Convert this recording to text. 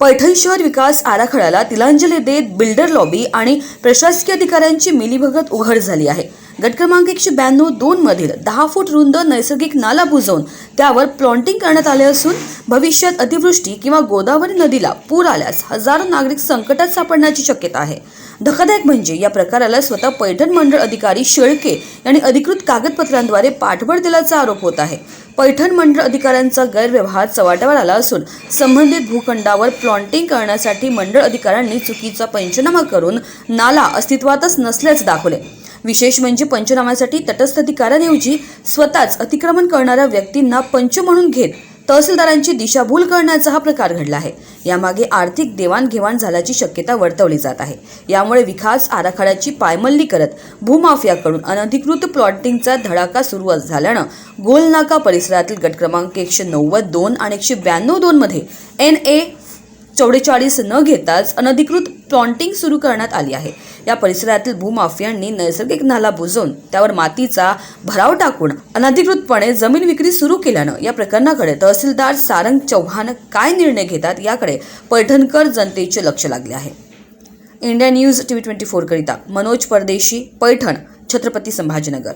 पैठण शहर विकास आराखड्याला तिलांजली देत बिल्डर लॉबी आणि प्रशासकीय अधिकाऱ्यांची मिलीभगत उघड झाली आहे. गट क्रमांक एकशे ब्याण्णव दोन मधील दहा फूट रुंद नैसर्गिक नाला बुजवून त्यावर प्लॉन्टिंग करण्यात आले असून भविष्यात अतिवृष्टी किंवा गोदावरी नदीला पूर आल्यास हजारो नागरिक संकटात सापडण्याची शक्यता आहे. धक्कादायक म्हणजे या प्रकाराला स्वतः पैठण मंडळ अधिकारी शेळके यांनी अधिकृत कागदपत्रांद्वारे पाठबळ दिल्याचा आरोप होत आहे. पैठण मंडळ अधिकाऱ्यांचा गैरव्यवहार चव्हाट्यावर आला असून संबंधित भूखंडावर प्लॉन्टिंग करण्यासाठी मंडळ अधिकाऱ्यांनी चुकीचा पंचनामा करून नाला अस्तित्वातच नसल्याचे दाखवले. विशेष म्हणजे पंचनाम्यासाठी तटस्थ अधिकाऱ्यांऐवजी स्वतःच अतिक्रमण करणाऱ्या व्यक्तींना पंच म्हणून घेत तहसीलदारांची दिशाभूल करण्याचा हा प्रकार घडला आहे. यामागे आर्थिक देवाणघेवाण झाल्याची शक्यता वर्तवली जात आहे. यामुळे विकास आराखड्याची पायमल्ली करत भूमाफियाकडून अनधिकृत प्लॉटिंगचा धडाका सुरू झाल्यानं गोलनाका परिसरातील गट क्रमांक एकशे नव्वद दोन आणि एकशे ब्याण्णव दोनमध्ये एन ए चौवेचाळीस न घेताच अनधिकृत प्लॉन्टिंग सुरू करण्यात आली आहे. या परिसरातील भूमाफियांनी नैसर्गिक नाला बुजवून त्यावर मातीचा भराव टाकून अनधिकृतपणे जमीन विक्री सुरू केल्यानं या प्रकरणाकडे तहसीलदार सारंग चव्हाण काय निर्णय घेतात याकडे पैठणकर जनतेचे लक्ष लागले आहे. India news T V twenty फोरकरिता Manoj Pardeshi Paithan Chhatrapati Sambhajinagar.